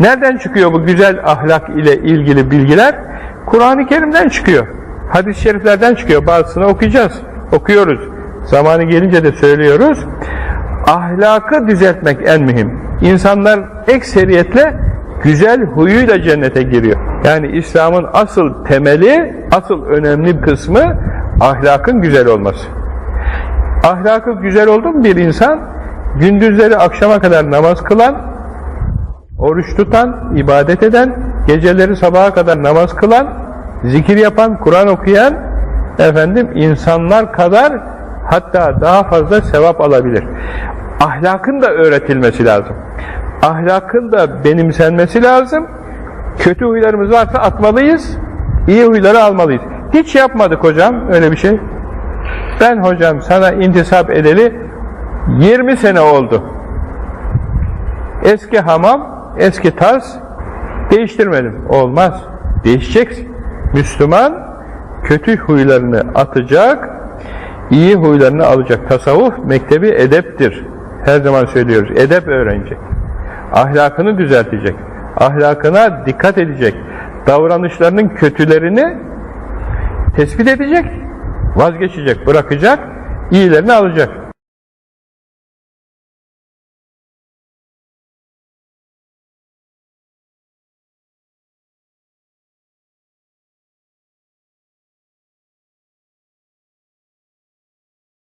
Nereden çıkıyor bu güzel ahlak ile ilgili bilgiler? Kur'an-ı Kerim'den çıkıyor. Hadis-i şeriflerden çıkıyor. Bazısını okuyacağız. Okuyoruz. Zamanı gelince de söylüyoruz. Ahlakı düzeltmek en mühim. İnsanlar ekseriyetle güzel huyuyla cennete giriyor. Yani İslam'ın asıl temeli, asıl önemli kısmı ahlakın güzel olması. Ahlakı güzel oldu mu bir insan, gündüzleri akşama kadar namaz kılan, oruç tutan, ibadet eden, geceleri sabaha kadar namaz kılan, zikir yapan, Kur'an okuyan, efendim insanlar kadar hatta daha fazla sevap alabilir. Ahlakın da öğretilmesi lazım. Ahlakın da benimsenmesi lazım. Kötü huylarımız varsa atmalıyız, iyi huyları almalıyız. Hiç yapmadık hocam öyle bir şey. Ben hocam sana intisap edeli 20 sene oldu. Eski hamam, eski tarz değiştirmedim. Olmaz. Değişeceksin. Müslüman kötü huylarını atacak, iyi huylarını alacak. Tasavvuf mektebi edeptir. Her zaman söylüyoruz. Edep öğrenecek. Ahlakını düzeltecek. Ahlakına dikkat edecek. Davranışlarının kötülerini tespit edecek, vazgeçecek, bırakacak, iyilerini alacak.